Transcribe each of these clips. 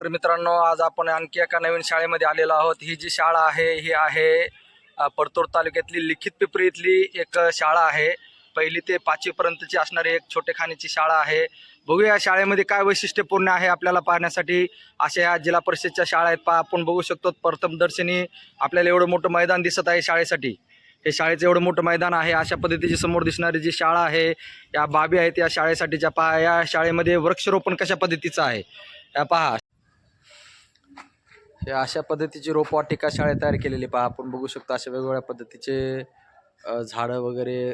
तर मित्रांनो आज आपण आणखी एका नवीन शाळेमध्ये आलेलो आहोत. ही जी शाळा आहे ही आहे परतूर तालुक्यातली लिखित पिपरी इथली एक शाळा आहे. पहिली ते पाचवीपर्यंतची असणारी एक छोटेखानीची शाळा आहे. बघूया या शाळेमध्ये काय वैशिष्ट्यपूर्ण आहे आपल्याला पाहण्यासाठी. अशा ह्या जिल्हा परिषदच्या शाळा आहेत पहा आपण बघू शकतो प्रथमदर्शनी आपल्याला एवढं मोठं मैदान दिसत आहे शाळेसाठी. हे शाळेचं एवढं मोठं मैदान आहे अशा पद्धतीची समोर दिसणारी जी शाळा आहे या बाबी आहेत या शाळेसाठीच्या. पहा या शाळेमध्ये वृक्षारोपण कशा पद्धतीचं आहे? या पहा. हे अशा पद्धतीची रोपवाटिका शाळेत तयार केलेली पहा. आपण बघू शकतो अशा वेगवेगळ्या पद्धतीचे झाडं वगैरे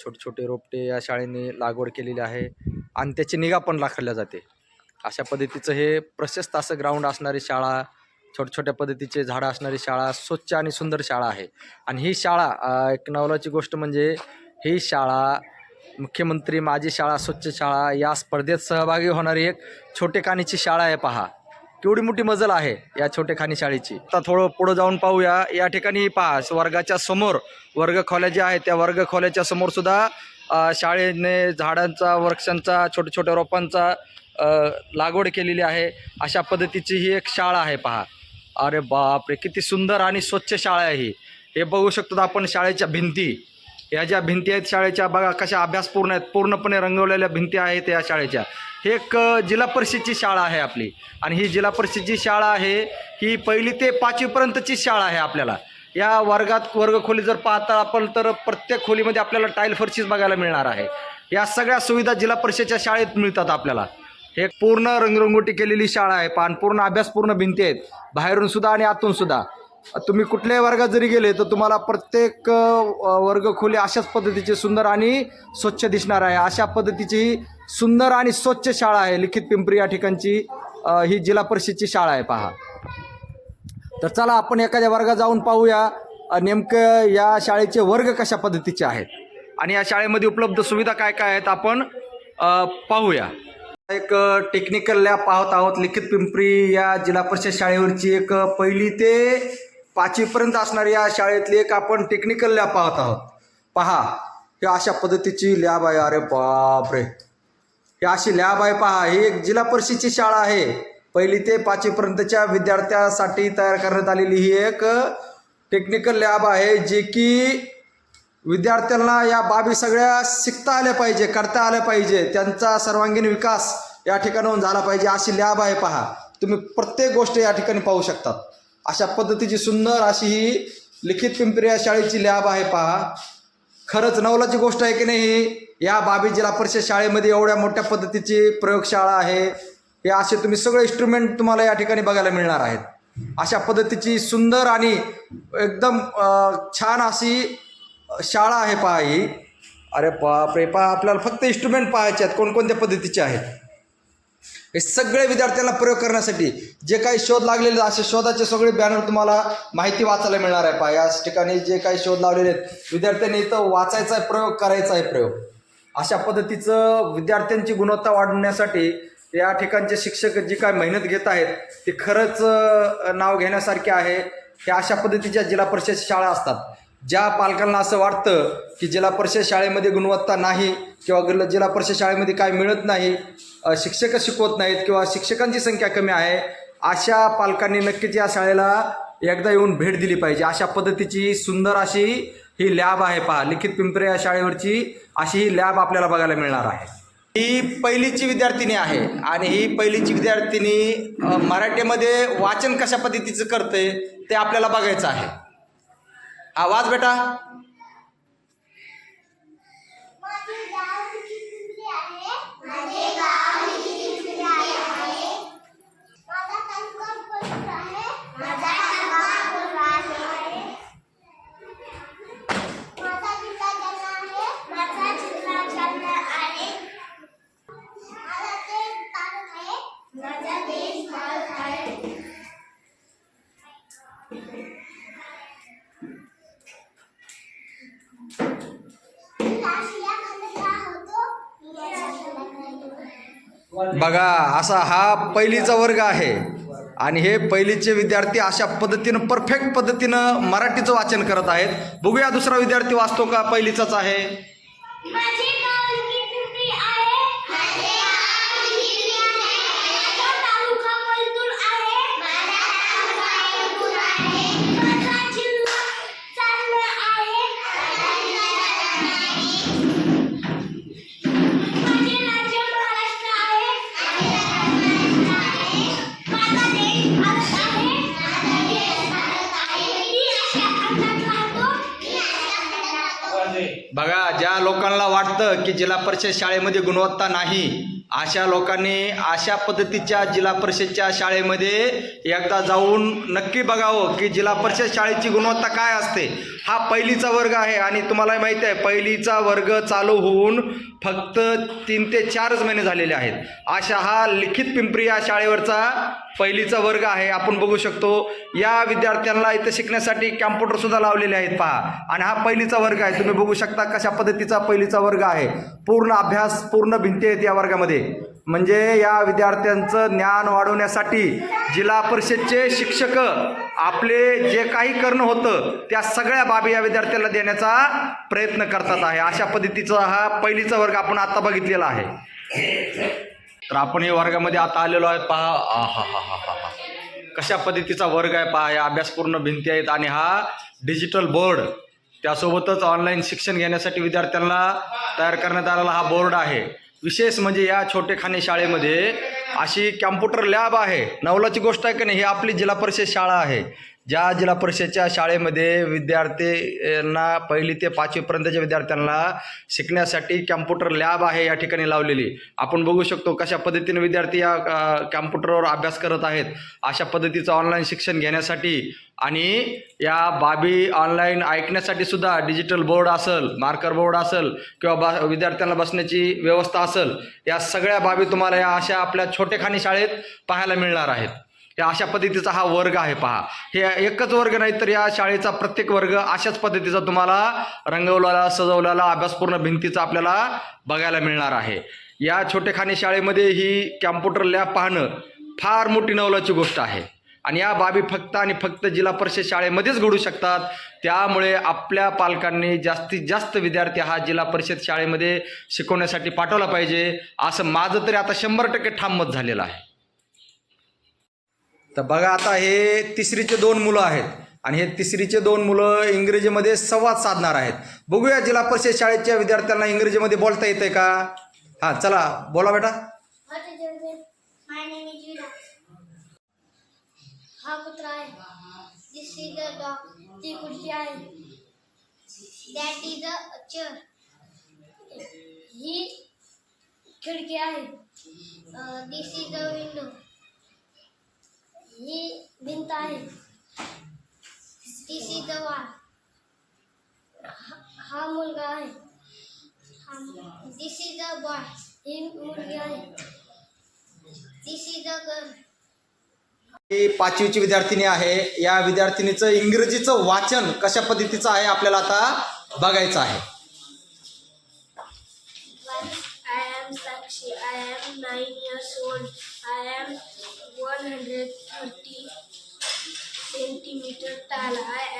छोटे छोटे रोपटे या शाळेने लागवड केलेली आहे. आणि त्याची निगा पण राखल्या जाते. अशा पद्धतीचं हे प्रशस्त असं ग्राउंड असणारी शाळा छोट्या छोट्या पद्धतीचे झाडं असणारी शाळा स्वच्छ आणि सुंदर शाळा आहे. आणि ही शाळा एक नवलाची गोष्ट म्हणजे ही शाळा मुख्यमंत्री माझी शाळा स्वच्छ शाळा या स्पर्धेत सहभागी होणारी एक छोटेखानीची शाळा आहे पहा. केवढी मोठी मजल आहे या छोटेखानी शाळेची? आता थोडं पुढं जाऊन पाहूया. या ठिकाणी पहा वर्गाच्या समोर वर्ग खोल्या ज्या आहेत त्या वर्ग खोल्याच्या समोर सुद्धा शाळेने झाडांचा वृक्षांचा छोट्या छोट्या रोपांचा लागवड केलेली आहे. अशा पद्धतीची ही एक शाळा आहे पहा. अरे बापरे किती सुंदर आणि स्वच्छ शाळा आहे ही. हे बघू शकतो आपण शाळेच्या भिंती. या ज्या भिंती आहेत शाळेच्या बघा कशा अभ्यासपूर्ण आहेत. पूर्णपणे रंगवलेल्या भिंती आहेत या शाळेच्या. हे एक जिल्हा परिषदची शाळा आहे आपली. आणि ही जिल्हा परिषदची शाळा आहे ही पहिली ते पाचवीपर्यंतची शाळा आहे आपल्याला. या वर्गात वर्गखोली जर पाहता आपण तर प्रत्येक खोलीमध्ये आपल्याला टाईल फरशीच बघायला मिळणार आहे. या सगळ्या सुविधा जिल्हा परिषदेच्या शाळेत मिळतात आपल्याला. हे पूर्ण रंगरंगोटी केलेली शाळा आहे. पान पूर्ण अभ्यासपूर्ण भिंती आहेत. बाहेरून सुद्धा आणि आतून सुद्धा. तुम्ही कुठल्याही वर्गात जरी गेले तर तुम्हाला प्रत्येक वर्ग वर्गखोली अशाच पद्धतीचे सुंदर आणि स्वच्छ दिसणार आहे. अशा पद्धतीची ही सुंदर आणि स्वच्छ शाळा आहे. लिखित पिंपरी या ठिकाणची ही जिल्हा परिषदची शाळा आहे पहा. तर चला आपण एखाद्या वर्गात जाऊन पाहूया नेमकं या शाळेचे वर्ग कशा पद्धतीचे आहेत. आणि या शाळेमध्ये उपलब्ध सुविधा काय काय आहेत आपण पाहूया. एक टेक्निकल लॅब पाहत आहोत. लिखित पिंपरी या जिल्हा परिषद शाळेवरची एक पहिली ते पाचवीपर्यंत असणारी या शाळेतली एक आपण टेक्निकल लॅब पाहत आहोत. पहा हे अशा पद्धतीची लॅब आहे. अरे बापरे. ही अशी लॅब आहे पहा. ही एक जिल्हा परिषदची शाळा आहे. पहिली ते पाचवीपर्यंतच्या विद्यार्थ्यासाठी तयार करण्यात आलेली ही एक टेक्निकल लॅब आहे जे की विद्यार्थ्यांना या बाबी सगळ्या शिकता आल्या पाहिजे करता आल्या पाहिजे. त्यांचा सर्वांगीण विकास या ठिकाणाहून झाला पाहिजे. अशी लॅब आहे पहा. तुम्ही प्रत्येक गोष्ट या ठिकाणी पाहू शकतात. अशा पद्धतीची सुंदर अशी ही लिखित पिंपरी या शाळेची लॅब आहे पहा. खरंच नवलाची गोष्ट आहे की नाही या बाबी जिल्हा परिषद शाळेमध्ये एवढ्या मोठ्या पद्धतीची प्रयोगशाळा आहे. हे असे तुम्ही सगळे इन्स्ट्रुमेंट तुम्हाला या ठिकाणी बघायला मिळणार आहेत. अशा पद्धतीची सुंदर आणि एकदम छान अशी शाळा आहे पहा ही. अरे बापरे पहा आपल्याला फक्त इन्स्ट्रुमेंट पाहायचे आहेत. कोणकोणत्या पद्धतीचे आहेत? हे सगळे विद्यार्थ्यांना प्रयोग करण्यासाठी जे काही शोध लागलेले असे शोधाचे सगळे बॅनर तुम्हाला माहिती वाचायला मिळणार आहे. पहा याच ठिकाणी जे काही शोध लावलेले आहेत विद्यार्थ्यांनी इथं वाचायचा आहे प्रयोग करायचा आहे प्रयोग. अशा पद्धतीचं विद्यार्थ्यांची गुणवत्ता वाढवण्यासाठी या ठिकाणचे शिक्षक जी काय मेहनत घेत आहेत ते खरंच नाव घेण्यासारखे आहे. हे अशा पद्धतीच्या जिल्हा परिषद शाळा असतात. ज्या पालकांना असं वाटतं की जिल्हा परिषद शाळेमध्ये गुणवत्ता नाही किंवा जिल्हा परिषद शाळेमध्ये काय मिळत नाही शिक्षक शिकवत नाहीत किंवा शिक्षकांची संख्या कमी आहे अशा पालकांनी नक्कीच या शाळेला एकदा येऊन भेट दिली पाहिजे. अशा पद्धतीची सुंदर अशी ही लॅब आहे पहा. लिखित पिंपरे या शाळेवरची अशी ही लॅब आपल्याला बघायला मिळणार आहे. ही पहिलीची विद्यार्थिनी आहे आणि ही पहिलीची विद्यार्थिनी मराठीमध्ये वाचन कशा पद्धतीचं करते ते आपल्याला बघायचं आहे. आवाज बेटा. माझे गाव बघा असा हा पहिलीचा वर्ग आहे. आणि हे पहिलीचे विद्यार्थी अशा पद्धतीनं परफेक्ट पद्धतीनं मराठीचं वाचन करत आहेत. बघूया दुसरा विद्यार्थी वाचतो का? पहिलीचाच आहे. बघा ज्या लोकांना वाटतं की जिल्हा परिषद शाळेमध्ये गुणवत्ता नाही अशा लोकांनी अशा पद्धतीच्या जिल्हा परिषदच्या शाळेमध्ये एकदा जाऊन नक्की बघावं की जिल्हा परिषद शाळेची गुणवत्ता काय असते. हा पहिलीचा वर्ग आहे आणि तुम्हाला माहिती आहे पहिलीचा वर्ग चालू होऊन फक्त तीन ते चारच महिने झालेले आहेत. अशा हा लिखित पिंपरी या शाळेवरचा पहिलीचा वर्ग आहे. आपण बघू शकतो या विद्यार्थ्यांना इथं शिकण्यासाठी कॅम्प्युटरसुद्धा लावलेले आहेत पहा. आणि हा पहिलीचा वर्ग आहे. तुम्ही बघू शकता कशा पद्धतीचा पहिलीचा वर्ग आहे. पूर्ण अभ्यास पूर्ण भिंती आहेत या वर्गामध्ये. म्हणजे या विद्यार्थ्यांचं ज्ञान वाढवण्यासाठी जिल्हा परिषदचे शिक्षक आपले जे काही करणं होतं त्या सगळ्या बाबी या विद्यार्थ्याला देण्याचा प्रयत्न करतात आहे. अशा पद्धतीचा हा पहिलीचा वर्ग आपण आता बघितलेला आहे. तर आपण या वर्गामध्ये आता आलेलो आहे पहा. हा हा हा हा हा. कशा पद्धतीचा वर्ग आहे? पहा या अभ्यासपूर्ण भिंती आहेत आणि हा डिजिटल बोर्ड. त्यासोबतच ऑनलाईन शिक्षण घेण्यासाठी विद्यार्थ्यांना तयार करण्यात आलेला हा बोर्ड आहे. विशेष म्हणजे या छोटेखाने शाळेमध्ये अशी कॅम्प्युटर लॅब आहे. नवलाची गोष्ट आहे की नाही ही आपली जिल्हा परिषद शाळा आहे. ज्या जिल्हा परिषदच्या शाळेमध्ये विद्यार्थ्यांना पहिली ते पाचवीपर्यंतच्या विद्यार्थ्यांना शिकण्यासाठी कॅम्प्युटर लॅब आहे या ठिकाणी लावलेली. आपण बघू शकतो कशा पद्धतीने विद्यार्थी या कॅम्प्युटरवर अभ्यास करत आहेत अशा पद्धतीचं ऑनलाईन शिक्षण घेण्यासाठी आणि या बाबी ऑनलाईन ऐकण्यासाठी सुद्धा डिजिटल बोर्ड असेल मार्कर बोर्ड असेल किंवा बा विद्यार्थ्यांना बसण्याची व्यवस्था असेल या सगळ्या बाबी तुम्हाला या अशा आपल्या छोटेखानी शाळेत पाहायला मिळणार आहेत. या अशा पद्धतीचा हा वर्ग आहे पहा. हे एकच वर्ग नाही तर या शाळेचा प्रत्येक वर्ग अशाच पद्धतीचा तुम्हाला रंगवलेला सजवलेला अभ्यासपूर्ण भिंतीचा आपल्याला बघायला मिळणार आहे. या छोटेखानी शाळेमध्ये ही कॅम्प्युटर लॅब पाहणं फार मोठी नवलाची गोष्ट आहे. आणि या बाबी फक्त आणि फक्त जिल्हा परिषद शाळेमध्येच घडू शकतात. त्यामुळे आपल्या पालकांनी जास्तीत जास्त विद्यार्थी हा जिल्हा परिषद शाळेमध्ये शिकवण्यासाठी पाठवला पाहिजे. असं माझं तरी आता शंभर टक्के ठाम मत झालेलं आहे. तर बघा आता हे तिसरीचे दोन मुलं आहेत. आणि हे तिसरीचे दोन मुलं इंग्रजीमध्ये संवाद साधणार आहेत. बघूया जिल्हा परिषद शाळेच्या विद्यार्थ्यांना इंग्रजीमध्ये बोलता येते का? हां चला बोला बेटा. हा कुत्रा आहे. दिस इज द डॉग ती आहे? दॅट इज अ चेअर ही खिडकी आहे. दिस इज द विंडो ही भिंत आहे. दिस इज द वॉल हा मुलगा आहे. दिस इज द बॉय ही मुलगी आहे. दिस इज द गर्ल ही पाचवीची विद्यार्थिनी आहे. या विद्यार्थिनीचं इंग्रजीचं वाचन कशा पद्धतीचं आहे आपल्याला आता बघायचं आहे. I am Sakshi. I am nine years old. I am 130 centimeter tall. I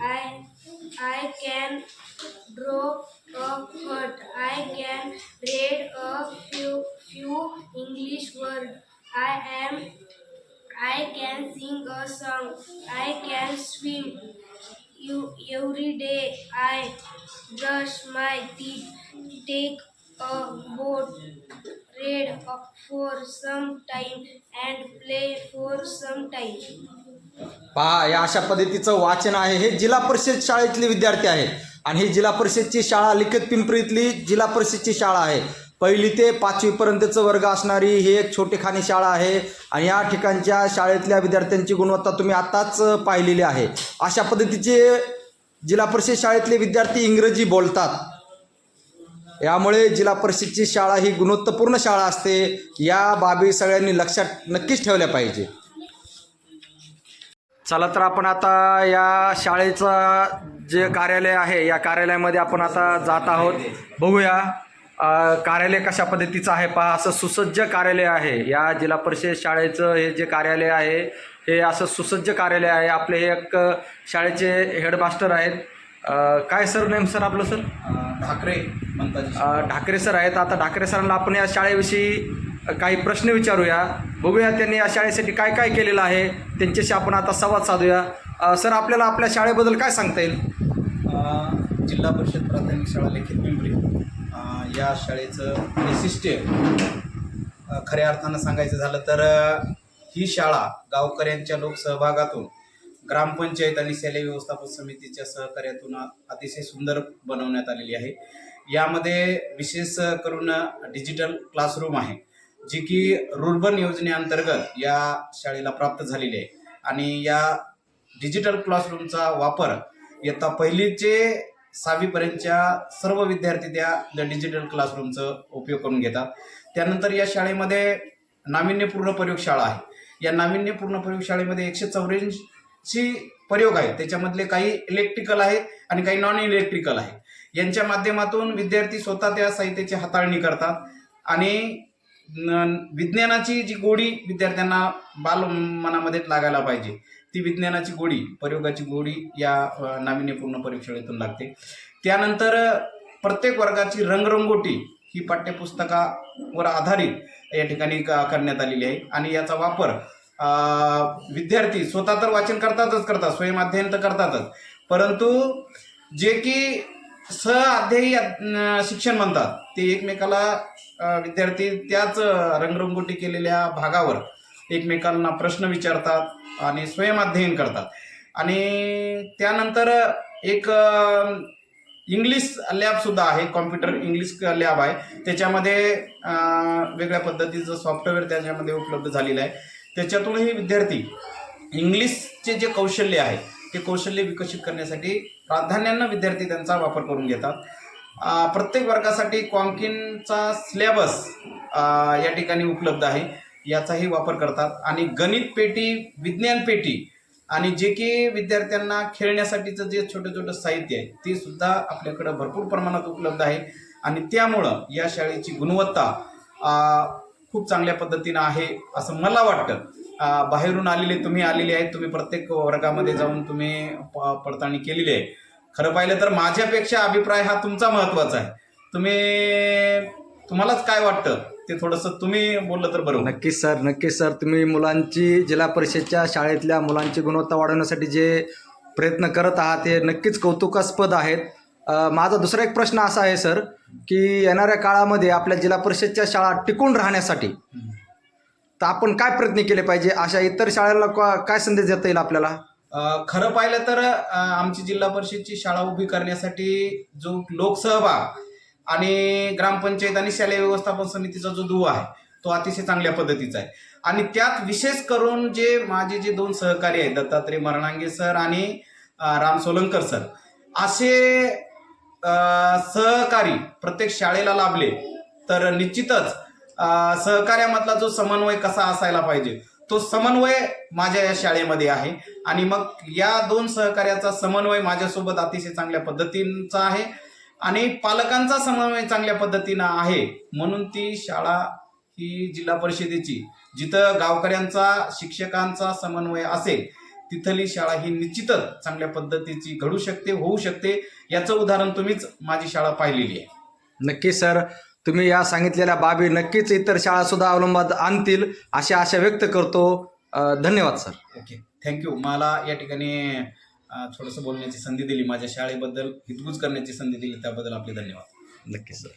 I I can draw a cut. I can read a few few English words. I am I can sing a song. I can swim. You every day I brush my teeth. Take a boat. Read for some time and play for some time. पहा या अशा पद्धतीचं वाचन आहे. हे जिल्हा परिषद शाळेतले विद्यार्थी आहेत. आणि ही जिल्हा परिषदची शाळा लिखित पिंपरीतली जिल्हा परिषदची शाळा आहे. पहिली ते पाचवीपर्यंतचं वर्ग असणारी ही एक छोटेखानी शाळा आहे. आणि या ठिकाणच्या शाळेतल्या विद्यार्थ्यांची गुणवत्ता तुम्ही आत्ताच पाहिलेली आहे. अशा पद्धतीचे जिल्हा परिषद शाळेतले विद्यार्थी इंग्रजी बोलतात. यामुळे जिल्हा परिषदची शाळा ही गुणवत्तापूर्ण शाळा असते. या बाबी सगळ्यांनी लक्षात नक्कीच ठेवल्या पाहिजे. चला तर आपण आता या शाळेचं जे कार्यालय आहे या कार्यालयामध्ये आपण आता जात आहोत. बघूया कार्यालय कशा पद्धतीचं आहे पहा. असं सुसज्ज कार्यालय आहे. या जिल्हा परिषद शाळेचं हे जे कार्यालय आहे हे असं सुसज्ज कार्यालय आहे. आपले हे एक शाळेचे हेडमास्टर आहेत. काय सर नेम सर आपलं सर? ठाकरे अ, ढाकरे सर आहेत. आता ढाकरे सरांना आपण या शाळेविषयी काही प्रश्न विचारूया. बघूया त्यांनी या शाळेसाठी काय काय केलेलं आहे. त्यांच्याशी आपण आता संवाद साधूया. सर आपल्याला आपल्या शाळेबद्दल काय सांगता येईल? जिल्हा परिषद प्राथमिक शाळा लेखित पिंपरी. या शाळेचं वैशिष्ट्य खऱ्या अर्थानं सांगायचं झालं तर ही शाळा गावकऱ्यांच्या लोकसहभागातून ग्रामपंचायत आणि शालेय व्यवस्थापन समितीच्या सहकार्यातून अतिशय सुंदर बनवण्यात आलेली आहे. यामध्ये विशेष करून डिजिटल क्लासरूम आहे. जी की रुर्बन योजनेअंतर्गत या शाळेला प्राप्त झालेली आहे. आणि या डिजिटल क्लासरूमचा वापर इयत्ता पहिलीचे सहावीपर्यंतच्या सर्व विद्यार्थी त्या द डिजिटल क्लासरूमचं उपयोग करून घेतात. त्यानंतर या शाळेमध्ये नाविन्यपूर्ण प्रयोगशाळा आहे. या नाविन्यपूर्ण प्रयोगशाळेमध्ये एकशे चौऱ्याऐंशी प्रयोग आहेत. त्याच्यामधले काही इलेक्ट्रिकल आहे आणि काही नॉन इलेक्ट्रिकल आहे. यांच्या माध्यमातून विद्यार्थी स्वतः त्या साहित्याची हाताळणी करतात आणि विज्ञानाची जी गोडी विद्यार्थ्यांना बाल मनामध्ये लागायला पाहिजे ती विज्ञानाची गोडी प्रयोगाची गोडी या नाविन्यपूर्ण परीक्षेतून लागते. त्यानंतर प्रत्येक वर्गाची रंगरंगोटी ही पाठ्यपुस्तकावर आधारित या ठिकाणी करण्यात आलेली आहे. आणि याचा वापर विद्यार्थी स्वतः तर वाचन करतातच करतात स्वयंअध्ययन तर करतातच. परंतु जे की सहअध्यायी अ, शिक्षण म्हणतात. ते एकमेकाला विद्यार्थी त्याच रंगरंगोटी केलेल्या भागावर एकमेकांना प्रश्न विचारतात आणि स्वयंअध्ययन करतात. आणि त्यानंतर एक इंग्लिश लॅबसुद्धा आहे कॉम्प्युटर इंग्लिश लॅब आहे. त्याच्यामध्ये वेगळ्या पद्धतीचं सॉफ्टवेअर त्याच्यामध्ये उपलब्ध झालेलं आहे. त्याच्यातूनही विद्यार्थी इंग्लिशचे जे कौशल्य आहे ते कौशल्य विकसित करण्यासाठी प्राधान्यानं विद्यार्थी त्यांचा वापर करून घेतात. प्रत्येक वर्गासाठी कॉन्किनचा सिलेबस या ठिकाणी उपलब्ध आहे. याचाही वापर करतात. आणि गणित पेटी विज्ञान पेटी आणि जे की विद्यार्थ्यांना खेळण्यासाठीचं जे छोटं छोटं साहित्य आहे ते सुद्धा आपल्याकडं भरपूर प्रमाणात उपलब्ध आहे. आणि त्यामुळं या शाळेची गुणवत्ता खूप चांगल्या पद्धतीनं आहे असं मला वाटतं. बाहेरून आलेले तुम्ही आलेले आहेत तुम्ही प्रत्येक वर्गामध्ये जाऊन तुम्ही प- पडताळणी केलेली आहे. खरं पाहिलं तर माझ्यापेक्षा अभिप्राय हा तुमचा महत्त्वाचा आहे. तुम्ही तुम्हालाच काय वाटतं? ते थोडंसं तुम्ही बोललं तर बरोबर नक्कीच सर नक्कीच सर. तुम्ही मुलांची जिल्हा परिषदच्या शाळेतल्या मुलांची गुणवत्ता वाढवण्यासाठी जे प्रयत्न करत आहात ते नक्कीच कौतुकास्पद आहेत. माझा दुसरा एक प्रश्न असा आहे सर की येणाऱ्या काळामध्ये आपल्या जिल्हा परिषदच्या शाळा टिकून राहण्यासाठी तर आपण काय प्रयत्न केले पाहिजे? अशा इतर शाळेला का- काय संदेश देता येईल आपल्याला? अ, खरं पाहिलं तर अ, आमची जिल्हा परिषदची शाळा उभी करण्यासाठी जो लोकसहभाग आणि ग्रामपंचायत आणि शालेय व्यवस्थापन समितीचा जो दुवा आहे तो अतिशय चांगल्या पद्धतीचा आहे. आणि त्यात विशेष करून जे माझे जे दोन सहकारी आहेत दत्तात्रय मरणांगे सर आणि अ, राम सोलंकर सर असे अ, सहकारी प्रत्येक शाळेला लाभले तर निश्चितच सहकार्यामधला जो समन्वय कसा असायला पाहिजे तो समन्वय माझ्या या शाळेमध्ये आहे. आणि मग या दोन सहकार्याचा समन्वय माझ्यासोबत अतिशय चांगल्या पद्धतीचा आहे आणि पालकांचा समन्वय चांगल्या पद्धतीनं आहे म्हणून ती शाळा ही जिल्हा परिषदेची जिथं गावकऱ्यांचा शिक्षकांचा समन्वय असेल तिथली शाळा ही निश्चितच चांगल्या पद्धतीची घडू शकते होऊ शकते. याचं उदाहरण तुम्हीच माझी शाळा पाहिलेली आहे. नक्की सर. तुम्ही या सांगितलेल्या बाबी नक्कीच इतर शाळासुद्धा अवलंबात आणतील अशी आशा व्यक्त करतो. धन्यवाद सर. ओके. थँक्यू मला या ठिकाणी थोडंसं बोलण्याची संधी दिली. माझ्या शाळेबद्दल हितगुज करण्याची संधी दिली त्याबद्दल आपले धन्यवाद. नक्कीच सर.